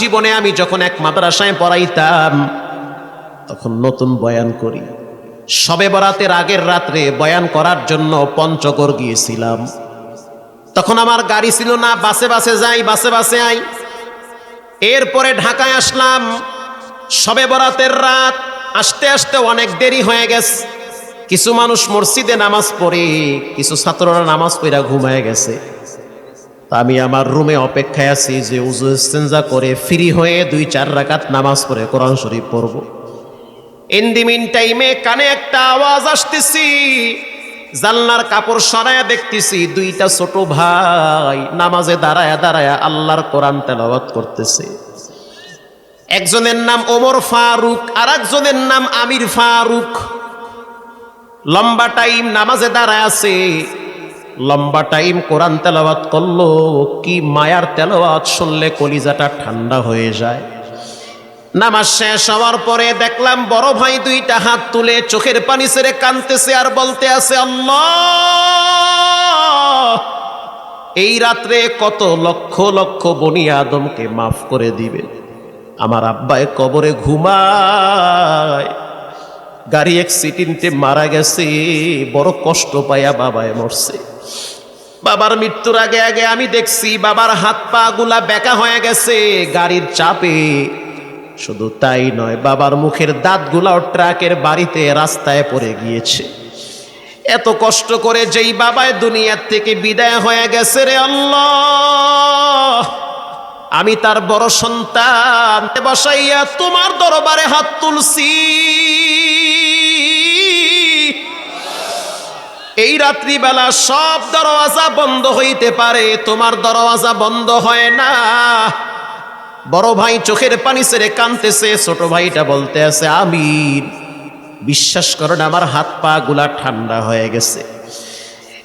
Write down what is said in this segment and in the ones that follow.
জীবনে আমি যখন এক মাদ্রাসায় পড়াইতাম, তখন নতুন বয়ান করি। সবে বরাতের আগের রাত্রে বয়ান করার জন্য পঞ্চগড় গিয়েছিলাম। তখন আমার গাড়ি ছিল না, বাসে বাসে যাই, বাসে বাসে আই। এরপরে ঢাকায় আসলাম। সবে বরাতের রাত, আসতে আসতে অনেক দেরি হয়ে গেছে। কিছু মানুষ মসজিদে নামাজ পড়ে, কিছু ছাত্ররা নামাজ পড়া ঘুমায় গেছে। আমি আমার রুমে অপেক্ষায় আছি যে উজু ইস্তেঞ্জা করে ফ্রি হয়ে দুই চার রাকাত নামাজ পড়ে কোরআন শরীফ পড়ব। ইন দি মিন টাইমে কানে একটা আওয়াজ আসতেছি। জানলার কাপড় সরায়া দেখতেছি দুইটা ছোট ভাই নামাজে দাঁড়ায়া দাঁড়ায়া আল্লাহর কোরআন তেলাওয়াত করতেছে। একজনের নাম ওমর ফারুক আর একজনের নাম আমির ফারুক। লম্বা টাইম নামাজে দাঁড়ায় আছে। লম্বা টাইম কোরআন তেলাওয়াত করল, কি মায়ার তেলাওয়াত শুনলে কলিজাটা ঠান্ডা হয়ে যায়। নামাজ শেষ হওয়ার পরে দেখলাম বড় ভাই দুইটা হাত তুলে চোখের পানি ছেড়ে কানতেছে আর বলতে আছে, আল্লাহ, এই রাত্রে কত লক্ষ লক্ষ বনি আদমকে মাফ করে দিবে। আমার আব্বায় কবরে ঘুমায়, গাড়ি অ্যাক্সিডেন্টে মারা গেছে, বড় কষ্ট পাইয়া বাবায় মরছে। বাবার মৃত্যুর আগে আগে আমি দেখছি বাবার হাত পা গুলা বেকা হয়ে গেছে, গাড়ির চাপে। শুধু তাই নয়, বাবার মুখের দাঁতগুলাও ট্রাকের বাড়িতে রাস্তায় পড়ে গিয়েছে। এত কষ্ট করে যেই বাবায় দুনিয়ার থেকে বিদায় হয়ে গেছে রে আল্লাহ। আমি তার বড় সন্তান বসাইয়া তোমার দরবারে হাত তুলছি। এই রাত্রিবেলা সব দরওয়াজা বন্ধ হইতে পারে, তোমার দরওয়াজা বন্ধ হয় না। বড় ভাই চোখের পানি ছেড়ে কানতেছে, ছোট ভাইটা বলতে আছে আমির বিশ্বাস করেন আমার হাত পা গুলা ঠান্ডা হয়ে গেছে।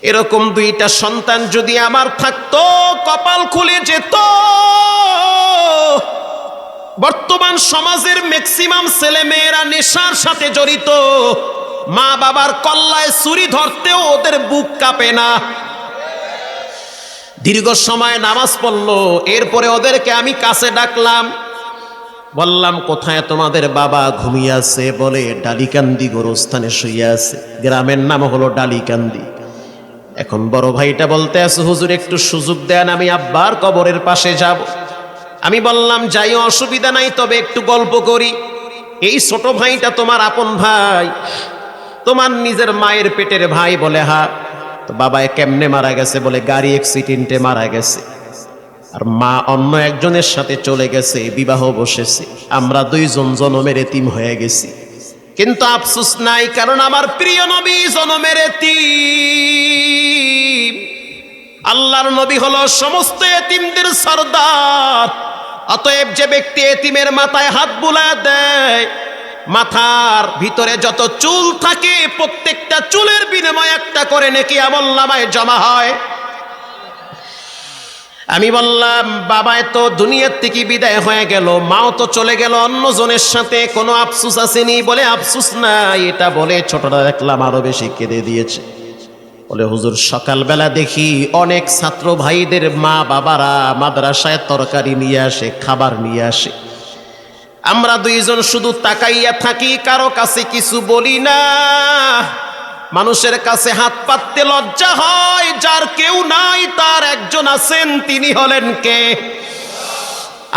এরকম দুইটা সন্তান যদি আমার থাকতো, কপাল খুলে যেত। বর্তমান সমাজের ম্যাক্সিমাম ছেলে মেয়েরা নেশার সাথে জড়িত। মা বাবার কল্লায় ছুরি ধরতেও ওদের বুক কাঁপে না। দীর্ঘ সময় নামাজ পড়ল, এরপরে ওদেরকে আমি কাছে ডাকলাম। বললাম, কোথায় তোমাদের বাবা ঘুমিয়ে আছে? বলে ডালিকান্দি গোরস্থানে শুয়ে আছে। গ্রামের নাম হলো ডালিকান্দি। এখন বড় ভাইটা বলতে আছে, হুজুর, একটু সুযোগ দেন, আমি আব্বার কবরের পাশে যাব। আমি বললাম যাই অসুবিধা নাই, তবে একটু গল্প করি। এই ছোট ভাইটা তোমার আপন ভাই। তোমার নিজের মায়ের পেটের ভাই বলে, হা, তো বাবায় কেমনে মারা গেছে? বলে, গাড়ি অ্যাক্সিডেন্টে মারা গেছে। আর মা অন্য একজনের সাথে চলে গেছে, বিবাহ বসেছে। আমরা দুইজন জনমের এতিম হয়ে গেছি। কিন্তু আফসুস নাই, কারণ আমার প্রিয় নবী জনমের এতিম। আল্লাহর নবী হলো সমস্ত এতিমদের সর্দার। অতএব যে ব্যক্তি এতিমের মাথায় হাত বুলা দেয় মাথার ভিতরে যত চুল থাকে, প্রত্যেকটা চুলের বিনিময়ে একটা করে নাকি আমল নামায় জমা হয়। আমি বললাম বাবায় তো দুনিয়ার থেকে বিদায় হয়ে গেল, মাও তো চলে গেল, অন্যজনের সাথে কোনো আফসুস আসেনি বলে আফসুস নাই, এটা বলে ছোটরা দেখলাম আরও বেশি কেঁদে দিয়েছে। বলে, হুজুর, সকালবেলা দেখি অনেক ছাত্র ভাইদের মা বাবারা মাদ্রাসায় তরকারি নিয়ে আসে, খাবার নিয়ে আসে। আমরা দুইজন শুধু তাকাইয়া থাকি, কারও কাছে কিছু বলি না। মানুষের কাছে হাত পাততে লজ্জা হয়, যার কেউ নাই, তার একজন আছেন, তিনি হলেন কে?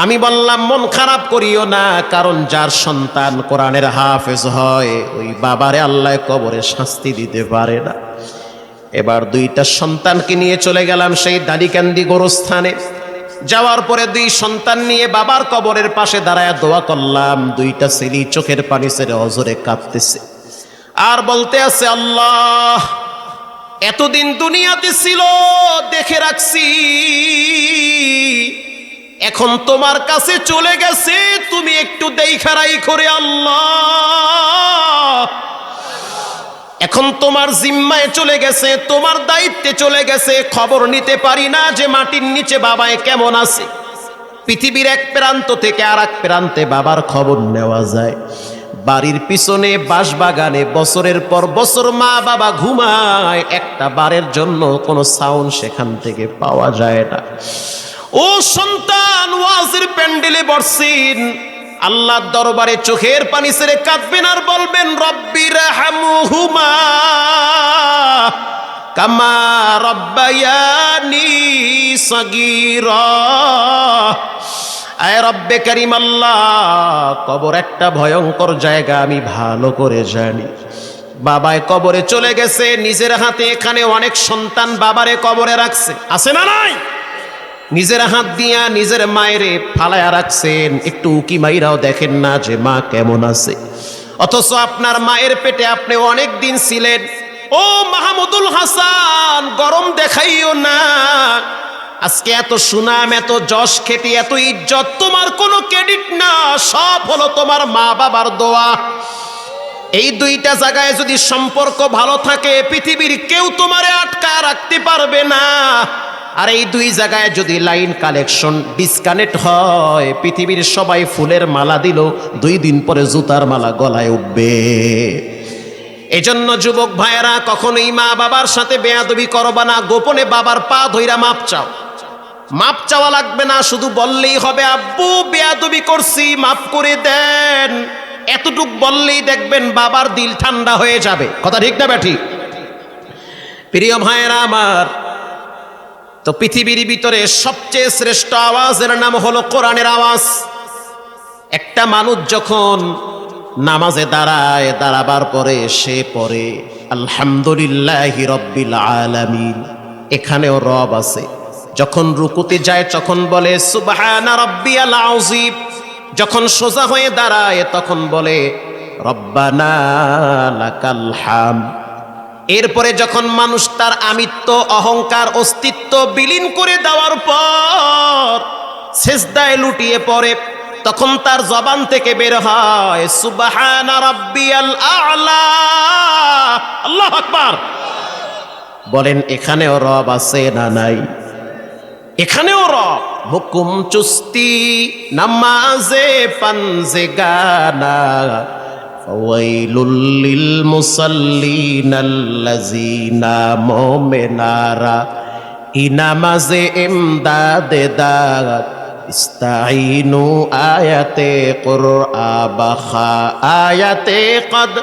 আমি বললাম, মন খারাপ করিও না, কারণ যার সন্তান কোরআনের হাফেজ হয়, ওই বাবারে আল্লাহ কবরে শাস্তি দিতে পারে না। এবার দুইটা সন্তানকে নিয়ে চলে গেলাম সেই দাড়িকান্দি গোরস্থানে। যাওয়ার পরে দুই সন্তান নিয়ে বাবার কবরের পাশে দাঁড়ায় দোয়া করলাম। দুইটা ছেলে চোখের পানি ছেড়ে অজরে কাঁদতেছে আর বলতে আছে, আল্লাহ, এতদিন দুনিয়াতে ছিল, দেখে রাখছি। এখন তোমার কাছে চলে গেছে, তুমি একটু দেখারাই করে আল্লাহ। এখন তোমার জিম্মায় চলে গেছে, তোমার দায়িত্বে চলে গেছে, খবর নিতে পারি না যে মাটির নিচে বাবায় কেমন আছে। পৃথিবীর এক প্রান্ত থেকে আর এক প্রান্তে বাবার খবর নেওয়া যায়। বাড়ির পিছনে বাঁশবাগানে বছরের পর বছর মা বাবা ঘুমায়, একটা বারের জন্য কোনো সাউন্ড সেখান থেকে পাওয়া যায় না। ও সন্তান, ওয়াজের প্যান্ডেলে বসছেন আল্লাহর দরবারে চোখের পানি ছেড়ে কাঁদবেন আর বলবেন রব্বির হামুহুমা কামা রব্বায়ানি সগীরা। আয় রব্বে করিম আল্লাহ, কবর একটা ভয়ঙ্কর জায়গা আমি ভালো করে জানি। বাবায় কবরে চলে গেছে, নিজের হাতে এখানে অনেক সন্তান বাবারে কবরে রাখছে। আছে না নাই? নিজের হাত দিয়া নিজের মায়েরে ফালায়া রাখছেন। একটু উকি মাইরাও দেখেন না যে মা কেমন আছে। অথচ আপনার মায়ের পেটে আপনি অনেক দিন ছিলেন। ও মাহমুদুল হাসান, গরম দেখাইও না। আজকে এত সুনাম, এত যশ খ্যাতি এত ইজ্জত, তোমার কোনো ক্রেডিট না। সব হলো তোমার মা বাবার দোয়া। এই দুইটা জায়গায় যদি সম্পর্ক ভালো থাকে, পৃথিবীর কেউ তোমারে আটকা রাখতে পারবে না। আর এই দুই জায়গায় যদি লাইন কালেকশন ডিসকানেক্ট হয়, পৃথিবীর সবাই ফুলের মালা দিল, দুই দিন পরে জুতার মালা গলায় উঠবে। এজন্য যুবক ভাইয়েরা, কখনোই মা বাবার সাথে বেয়াদবি করবা না, গোপনে বাবার পা ধইরা মাপ চাও। মাপ চাওয়া লাগবে না, শুধু বললেই হবে, আব্বু, বেয়াদবি করছি মাফ করে দেন। এতটুক বললেই দেখবেন বাবার দিল ঠান্ডা হয়ে যাবে। কথা ঠিক না ব্যাঠি প্রিয় ভাইয়েরা আমার তো পৃথিবীর ভিতরে সবচেয়ে শ্রেষ্ঠ আওয়াজের নাম হলো কোরআনের আওয়াজ। একটা মানুষ যখন নামাজে দাঁড়ায়, দাঁড়াবার পরে সে পরে আলহামদুলিল্লাহ রব্বিল আলামিন। এখানেও রব আছে। যখন রুকুতে যায়, তখন বলে, সুবহানা রব্বিয়াল আযীম। যখন সোজা হয়ে দাঁড়ায়, তখন বলে, রব্বানা লাকাল হাম এরপরে যখন মানুষ তার আমিত্ব, অহংকার, অস্তিত্ব বিলীন করে দেওয়ার পর শেষদায় লুটিয়ে পড়ে, তখন তার জবান থেকে বের হয়, সুবাহানা আল্লাহ বলেন, এখানেও রব আছে না নাই? এখানেও রব। হুকুম চুস্তি, নামাজে পানজে গানা। ওয়াইলুল মুসাল্লিন আল্লাযিনা মুমিনারা ইনামাজে ইমদাদে দাদ ইস্তাইনু আয়াতে কুরআ বাখা আয়াতে কদ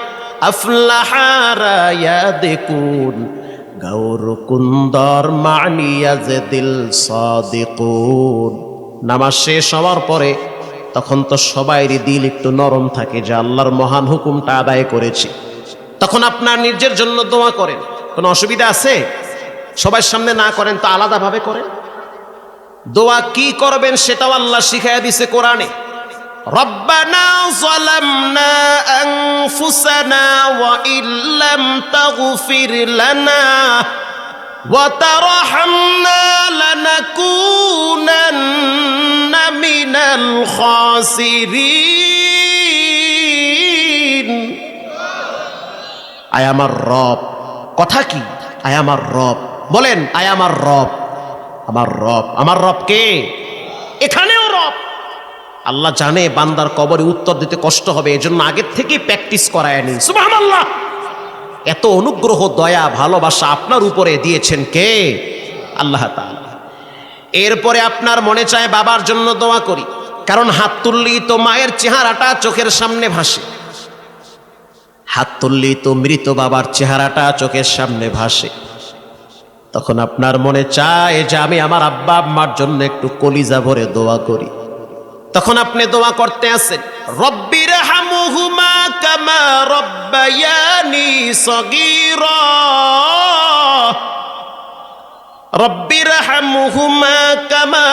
আফলাহা রায়াদিকুন গৌর কুন্দর যে দিল সাদিকুন। নামাজ শেষ হওয়ার পরে তখন তো সবাইরই দিল একটু নরম থাকে যে আল্লাহর মহান হুকুমটা আদায় করেছি তখন আপনার নিজের জন্য দোয়া করেন কোনো অসুবিধা আছে সবার সামনে না করেন তো আলাদাভাবে করেন দোয়া কি করবেন সেটাও আল্লাহ শিখাইয়া দিছে কোরআনে ربنا ظلمنا أنفسنا وإن لم تغفر لنا وترحمنا لنكونن মিনাল খাসিরিন। আয় আমার রব। কথা কি? আয় আমার রব। বলেন, আয় আমার রব। আমার রব। আমার রব কে? এখানেও রব। আল্লাহ জানে বান্দার কবরে উত্তর দিতে কষ্ট হবে, এজন্য আগের থেকেই প্র্যাকটিস করায়নি সুবহানাল্লাহ। এত অনুগ্রহ, দয়া, ভালোবাসা আপনার উপরে দিয়েছেন কে? আল্লাহ তাআলা। এরপরে আপনার মনে চায় বাবার জন্য দোয়া করি। কারণ হাত তুললেই তো মায়ের চেহারাটা চোখের সামনে ভাসে। হাত তুললেই তো মৃত বাবার চেহারাটা চোখের সামনে ভাসে। তখন আপনার মনে চায় যে আমি আমার আব্বা আম্মার জন্য একটু কলিজা ভরে দোয়া করি। তখন আপনি দোয়া করতে আছেন রব্বির হামুহুমা কামা রব্বায়ানি সগীরা। কামা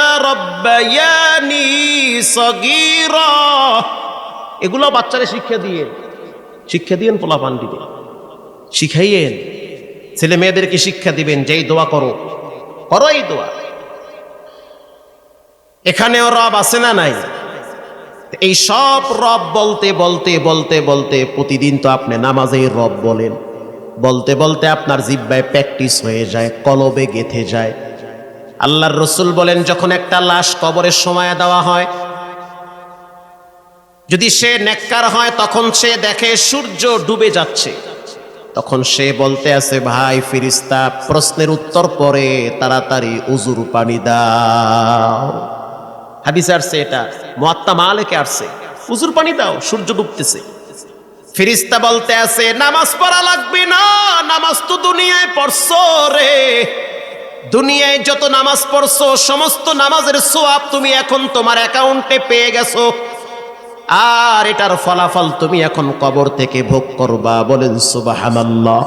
এগুলো বাচ্চারে শিক্ষা দিয়ে, শিক্ষা দিয়েন পোলা পান্ডিতে। শিখাইয়েন, ছেলে মেয়েদেরকে শিক্ষা দিবেন, যেই দোয়া করো করো এই দোয়া। এখানেও রব আছে না নাই? এই সব রব বলতে বলতে বলতে বলতে প্রতিদিন তো আপনি নামাজেই রব বলেন। বলতে বলতে আপনার জিব্বায় প্র্যাকটিস হয়ে যায়, কলবে গেথে যায়। আল্লাহর রসুল বলেন, যখন একটা লাশ কবরের সময় দেওয়া হয়, যদি সে নেককার হয়, তখন সে দেখে সূর্য ডুবে যাচ্ছে। তখন সে বলতে আছে, ভাই ফিরিস্তা, প্রশ্নের উত্তর পরে তাড়াতাড়ি উজুর পানি দাও। হাদিস আসছে এটা, মোয়াত্তা মালেকে আসছে, উজুর পানি দাও, সূর্য ডুবতেছে। ফিরিস্তা বলতে আছে, নামাজ পড়া লাগবে না, নামাজ তো দুনিয়ায় পড়ছো রে। দুনিয়ায় যত নামাজ পড়ছো, সমস্ত নামাজের সোয়াব তুমি এখন তোমার অ্যাকাউন্টে পেয়ে গেছো। আর এটার ফলাফল তুমি এখন কবর থেকে ভোগ করবা। বলেন, সুবাহানাল্লাহ।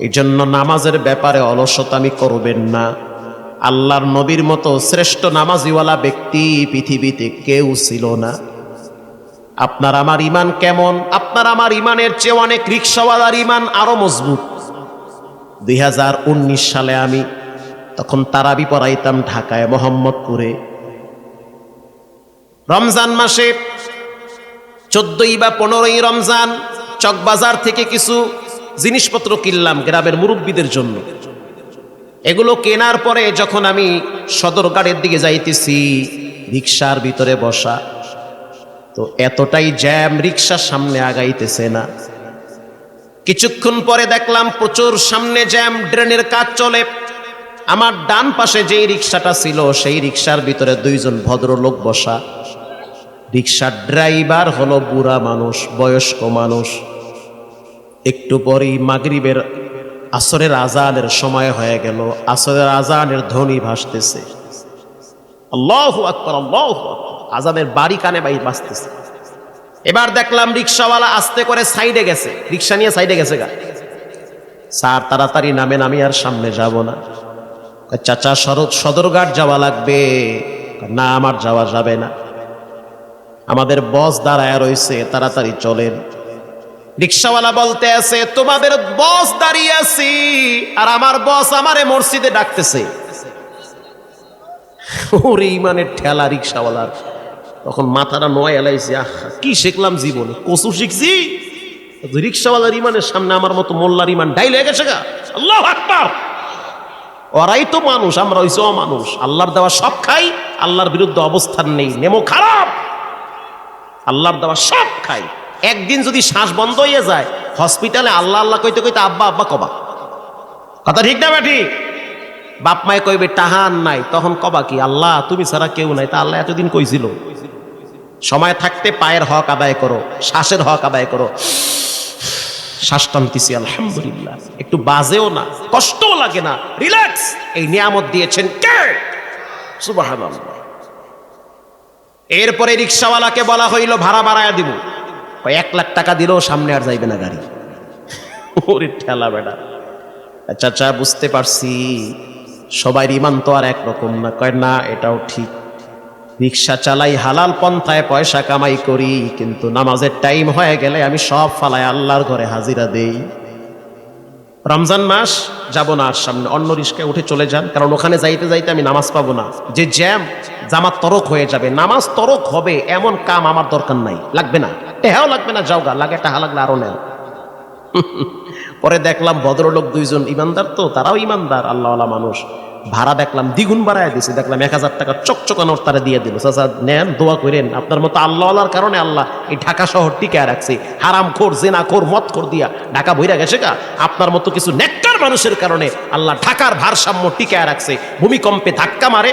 এই জন্য নামাজের ব্যাপারে অলসতামি করবেন না। আল্লাহর নবীর মতো শ্রেষ্ঠ নামাজিওয়ালা ব্যক্তি পৃথিবীতে কেউ ছিল না। আপনার আমার ইমান কেমন? আপনার আমার ইমানের চেয়ে অনেক রিক্সাওয়ালার ইমান আরও মজবুত। দুই হাজার উনিশ সালে আমি তখন তারাবি পড়াইতাম ঢাকায় মোহাম্মদপুরে। রমজান মাসে চোদ্দই বা পনেরোই রমজান চকবাজার থেকে কিছু জিনিসপত্র কিনলাম গ্রামের মুরব্বীদের জন্য। এগুলো কেনার পরে যখন আমি সদরঘাটের দিকে যাইতেছি, রিক্সার ভিতরে বসা তো এতটাই জ্যাম রিক্সার সামনে আগাইতেছে না। কিছুক্ষণ পরে দেখলাম প্রচুর সামনে জ্যাম, ড্রেনের কাজ চলে। আমার ডান পাশে যেই রিক্সাটা ছিল, সেই রিক্সার ভিতরে দুইজন ভদ্রলোক বসা। রিক্সার ড্রাইভার হলো বুড়া মানুষ, বয়স্ক মানুষ। একটু পরেই মাগরিবের আসরের আজানের সময় হয়ে গেল। আসরের আজানের ধ্বনি ভাসতেছে। আল্লাহ আকবর, আল্লাহ আজানের বাড়ি কানে বাই বাঁচতেছে। এবার দেখলাম রিক্সাওয়ালা আস্তে করে সাইডে গেছে। রিক্সা নিয়ে সাইডে গেছে গা। স্যার, তাড়াতাড়ি নামে নামি আর সামনে যাব না। চাচা সদর সদরঘাট যাওয়া লাগবে। না, আমার যাওয়া যাবে না। আমাদের বস দাঁড়ায় রয়েছে, তাড়াতাড়ি চলেন। রিক্সাওয়ালা বলতে আছে, তোমাদের বস দাঁড়িয়ে আছি, আর আমার বস আমারে মসজিদে ডাকতেছে। ওরে ইমানের ঠেলা রিক্সাওয়ালার। তখন মাথাটা নয় এলাইছে, আহা, কি শিখলাম জীবনে? কচু শিখছি? রিক্সাওয়ালার ইমানের সামনে আমার মতো মোল্লার ইমান ডাইল হয়ে গেছে গা। আল্লাহ আকবার! ওরাই তো মানুষ, আমরা হইছি মানুষ আল্লাহর দেওয়া সব খাই, আল্লাহর বিরুদ্ধে অবস্থান নেই, নেমো খারাপ! আল্লাহর দেওয়া সব খাই। একদিন যদি শ্বাস বন্ধ হয়ে যায়, হসপিটালে আল্লাহ আল্লাহ কইতে কইতে আব্বা আব্বা কবা। কথা ঠিক না ঠিক বাপ মায় কইবে, টাহান নাই। তখন কবা কি, আল্লাহ, তুমি ছাড়া কেউ নাই। তা আল্লাহ এতদিন কইছিল। সময় থাকতে পায়ের হক আদায় করো, শ্বাসের হক আদায় করো। শ্বাস টানতেছি, আলহামদুলিল্লাহ। একটু বাজেও না, কষ্টও লাগে না। রিল্যাক্স এই নিয়ামত দিয়েছেন কে? সুবহানাল্লাহ। এরপরে রিক্সাওয়ালাকে বলা হইল, ভাড়া বাড়ায় দিব। এক লাখ টাকা দিলেও সামনে আর যাইবে না গাড়ি। ওরে ঠেলা বেড়া। চাচা বুঝতে পারছি। সবাই ইমান তো আর একরকম না। কয়, না, এটাও ঠিক। রিক্সা চালাই হালাল পন্থায় পয়সা কামাই করি, কিন্তু নামাজের টাইম হয়ে গেলে আমি সব ফালায় আল্লাহর ঘরে হাজিরা দেই। রমজান মাস, যাব না আর সামনে। অন্য রিস্কায় উঠে চলে যান, কারণ ওখানে যাইতে যাইতে আমি নামাজ পাবো না। যে জ্যাম, জামাত তরক হয়ে যাবে। নামাজ তরক হবে, এমন কাম আমার দরকার নাই। লাগবে না। টেহাও লাগবে না যাও গা লাগে টাহা লাগলে আরও নেন পরে দেখলাম ভদ্রলোক দুইজন ইমানদার তো, তারাও ইমানদার, আল্লাহওয়ালা মানুষ। ভাড়া দেখলাম, দ্বিগুণ বাড়ায় দিছে। দেখলাম এক হাজার টাকা চকচকানোর তারা দিয়ে দিল। চাচা, নেন, দোয়া করেন, আপনার মতো আল্লাহওয়ালার কারণে আল্লাহ এই ঢাকা শহর টিকায় রাখছে। হারাম খোর, জেনা খোর মত খোর দিয়া ঢাকা বইরা গেছে গা। আপনার মতো কিছু নেককার মানুষের কারণে আল্লাহ ঢাকার ভারসাম্য টিকায় রাখছে। ভূমিকম্পে ধাক্কা মারে।